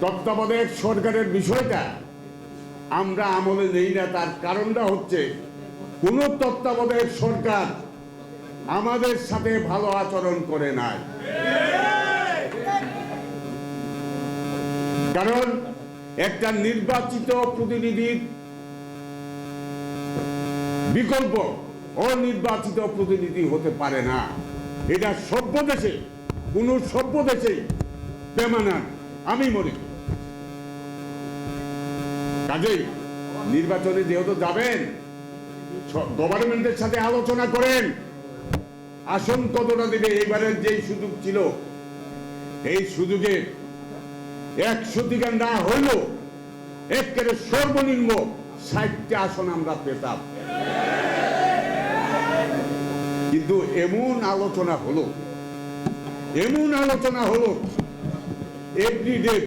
তত্ত্বাবধায়ক সরকারের বিষয়টা আমরা আমলে নেই না, তার কারণটা হচ্ছে কোন তত্ত্বাবধায়ক সরকার আমাদের সাথে ভালো আচরণ করে নাই কারণ একটা নির্বাচিত প্রতিনিধির বিকল্প অনির্বাচিত প্রতিনিধি হতে পারে না এটা সভ্য দেশে, কোন সভ্য দেশে আমি মনে করি। কাজেই নির্বাচনে যেহেতু যাবেন গভর্নমেন্টের সাথে আলোচনা করেন। আসন কতটা দেবে এবারের যে সুযোগ ছিল, এই সুযোগে এক থেকে না হইল। একেবারে সর্বনিম্ন ষাটটি আসন আমরা পেতাম। কিন্তু এমন আলোচনা হলো, এমন আলোচনা হলো এভরিডে